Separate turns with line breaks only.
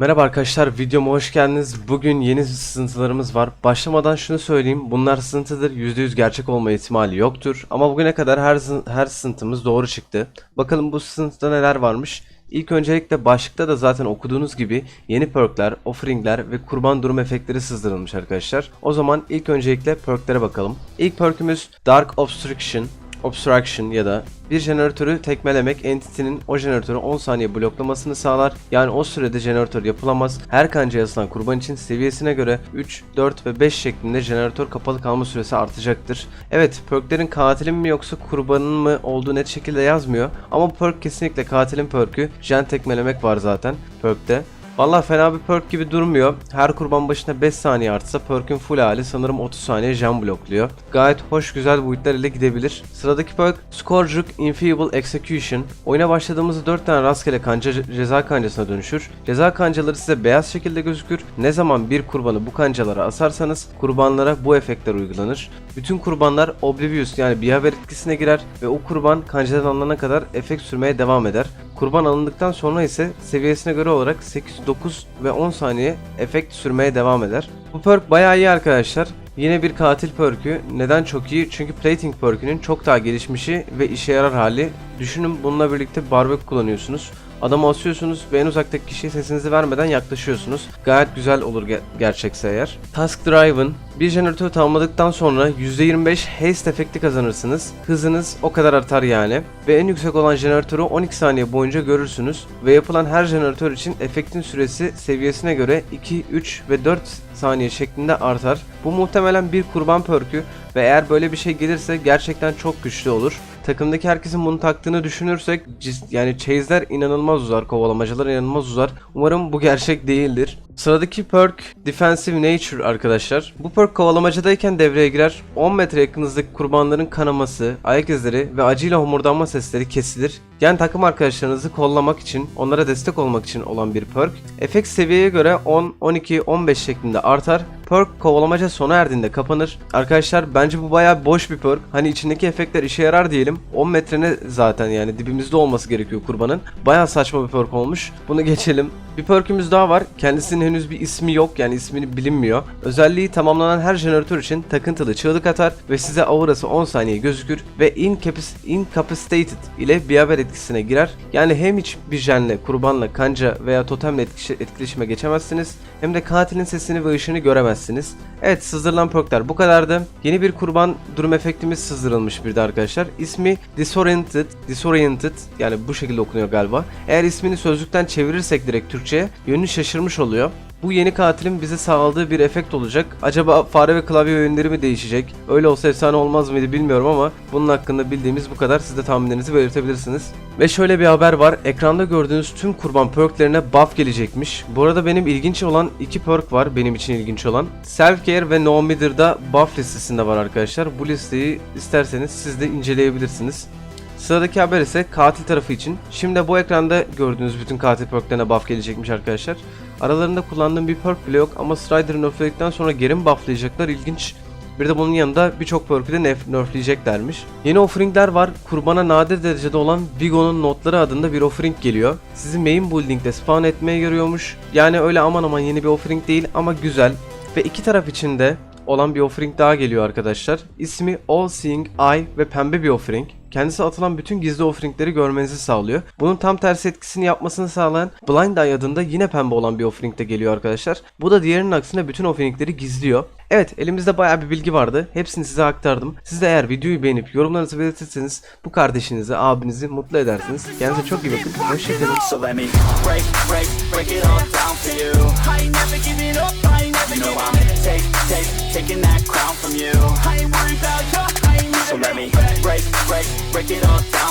Merhaba arkadaşlar videoma hoş geldiniz. Bugün yeni sızıntılarımız var. Başlamadan şunu söyleyeyim. Bunlar sızıntıdır. %100 gerçek olma ihtimali yoktur. Ama bugüne kadar her, her sızıntımız doğru çıktı. Bakalım bu sızıntıda neler varmış. İlk öncelikle başlıkta da zaten okuduğunuz gibi yeni perkler, offeringler ve kurban durum efektleri sızdırılmış arkadaşlar. O zaman ilk öncelikle perklere bakalım. İlk perkümüz Dark Obstruction. Obstruction ya da bir jeneratörü tekmelemek entity'nin o jeneratörü 10 saniye bloklamasını sağlar. Yani o sürede jeneratör yapılamaz. Her kanca yazılan kurban için seviyesine göre 3, 4 ve 5 şeklinde jeneratör kapalı kalma süresi artacaktır. Evet perklerin katilin mi yoksa kurbanın mı olduğu net şekilde yazmıyor. Ama perk kesinlikle katilin perkü. Jen tekmelemek var zaten perkte. Valla fena bir perk gibi durmuyor. Her kurban başına 5 saniye artsa perk'ün full hali sanırım 30 saniye jam blokluyor. Gayet hoş güzel boyutlar ile gidebilir. Sıradaki perk Scourge'uk Infeasible Execution. Oyuna başladığımızda 4 tane rastgele kanca ceza kancasına dönüşür. Ceza kancaları size beyaz şekilde gözükür. Ne zaman bir kurbanı bu kancalara asarsanız kurbanlara bu efektler uygulanır. Bütün kurbanlar Oblivious yani bir haber etkisine girer ve o kurban kancadan alınana kadar efekt sürmeye devam eder. Kurban alındıktan sonra ise seviyesine göre olarak 8, 9 ve 10 saniye efekt sürmeye devam eder. Bu perk bayağı iyi arkadaşlar. Yine bir katil perkü. Neden çok iyi? Çünkü plating perkünün çok daha gelişmişi ve işe yarar hali. Düşünün bununla birlikte barbek kullanıyorsunuz. Adamı asıyorsunuz ve en uzaktaki kişiye sesinizi vermeden yaklaşıyorsunuz. Gayet güzel olur ge- gerçekse eğer. Task Driven bir jeneratörü tamamladıktan sonra %25 haste efekti kazanırsınız. Hızınız o kadar artar yani. Ve en yüksek olan jeneratörü 12 saniye boyunca görürsünüz. Ve yapılan her jeneratör için efektin süresi seviyesine göre 2, 3 ve 4 saniye şeklinde artar. Bu muhtemelen bir kurban perkü ve eğer böyle bir şey gelirse gerçekten çok güçlü olur. Takımdaki herkesin bunu taktığını düşünürsek yani chase'ler inanılmaz uzar, kovalamacalar inanılmaz uzar. Umarım bu gerçek değildir. Sıradaki perk Defensive Nature arkadaşlar. Bu perk kovalamacadayken devreye girer. 10 metre yakınızdaki kurbanların kanaması, ayak izleri ve acıyla homurdanma sesleri kesilir. Yani takım arkadaşlarınızı kollamak için, onlara destek olmak için olan bir perk. Efekt seviyeye göre 10, 12, 15 şeklinde artar. Perk kovalamaca sona erdiğinde kapanır. Arkadaşlar bence bu bayağı boş bir perk. Hani içindeki efektler işe yarar diyelim. 10 metrene zaten yani dibimizde olması gerekiyor kurbanın. Bayağı saçma bir perk olmuş. Bunu geçelim. Bir perkümüz daha var. Kendisinin henüz bir ismi yok yani ismini bilinmiyor. Özelliği tamamlanan her jeneratör için takıntılı çığlık atar ve size aurası 10 saniye gözükür ve incapac- incapacitated ile bir haber etkisine girer. Yani hem hiçbir jenle, kurbanla, kanca veya totemle etkileşi- etkileşime geçemezsiniz hem de katilin sesini ve ışığını göremezsiniz. Evet sızdırılan perkler bu kadardı. Yeni bir kurban durum efektimiz sızdırılmış bir de arkadaşlar. İsmi Disoriented, Disoriented yani bu şekilde okunuyor galiba. Eğer ismini sözlükten çevirirsek direkt Türkçe'ye yönünü şaşırmış oluyor. Bu yeni katilin bize sağladığı bir efekt olacak. Acaba fare ve klavye yönleri mi değişecek? Öyle olsa efsane olmaz mıydı bilmiyorum ama bunun hakkında bildiğimiz bu kadar. Siz de tahminlerinizi belirtebilirsiniz. Ve şöyle bir haber var. Ekranda gördüğünüz tüm kurban perklerine buff gelecekmiş. Bu arada benim ilginç olan iki perk var. Benim için ilginç olan. Self Care ve No Mither'da buff listesinde var arkadaşlar. Bu listeyi isterseniz siz de inceleyebilirsiniz. Sıradaki haber ise katil tarafı için. Şimdi bu ekranda gördüğünüz bütün katil perklerine buff gelecekmiş arkadaşlar. Aralarında kullandığım bir perk bile yok ama Strider'ı nerfledikten sonra geri mi bufflayacaklar ilginç. Bir de bunun yanında birçok perk'ü de nerf- nerfleyeceklermiş. Yeni offeringler var. Kurbana nadir derecede olan Vigo'nun notları adında bir offering geliyor. Sizi main building'de spawn etmeye yarıyormuş. Yani öyle aman aman yeni bir offering değil ama güzel. Ve iki taraf için de olan bir offering daha geliyor arkadaşlar. İsmi All Seeing Eye ve pembe bir offering. Kendisi atılan bütün gizli offeringleri görmenizi sağlıyor. Bunun tam tersi etkisini yapmasını sağlayan Blind Eye adında yine pembe olan bir offering de geliyor arkadaşlar. Bu da diğerinin aksine bütün offeringleri gizliyor. Evet elimizde bayağı bir bilgi vardı. Hepsini size aktardım. Siz de eğer videoyu beğenip yorumlarınızı belirtirseniz bu kardeşinizi, abinizi mutlu edersiniz. Kendinize çok iyi bakın. Hoşçakalın.
Break, it all down